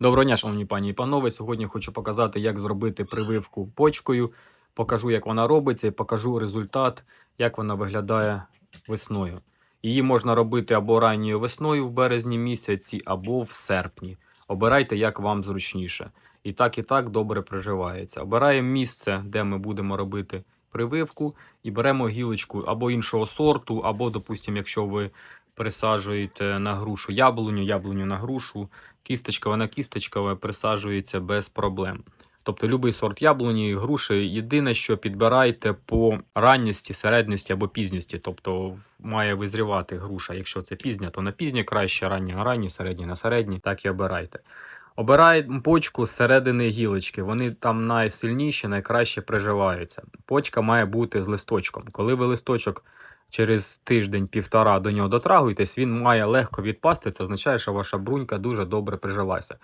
Доброго дня, шановні пані і панове. Сьогодні хочу показати, як зробити прививку почкою. Покажу, як вона робиться, і покажу результат, як вона виглядає весною. Її можна робити або ранньою весною в березні місяці, або в серпні. Обирайте, як вам зручніше. І так, і так добре приживається. Обираємо місце, де ми будемо робити прививку, і беремо гілочку або іншого сорту, або, допустимо, якщо ви присаджуєте на грушу яблуню, яблуню на грушу, кісточкова на кісточкове пересаджується без проблем. Тобто будь-який сорт яблуні, груші, єдине, що підбирайте по ранністі, середності або пізністі. Тобто має визрівати груша. Якщо це пізня, то на пізні краще, рання на ранні, середні на середній, так і обирайте. Обираємо почку з середини гілочки. Вони там найсильніші, найкраще приживаються. Почка має бути з листочком. Коли ви листочок через тиждень-півтора до нього дотрагуєтесь, він має легко відпасти. Це означає, що ваша брунька дуже добре прижилася.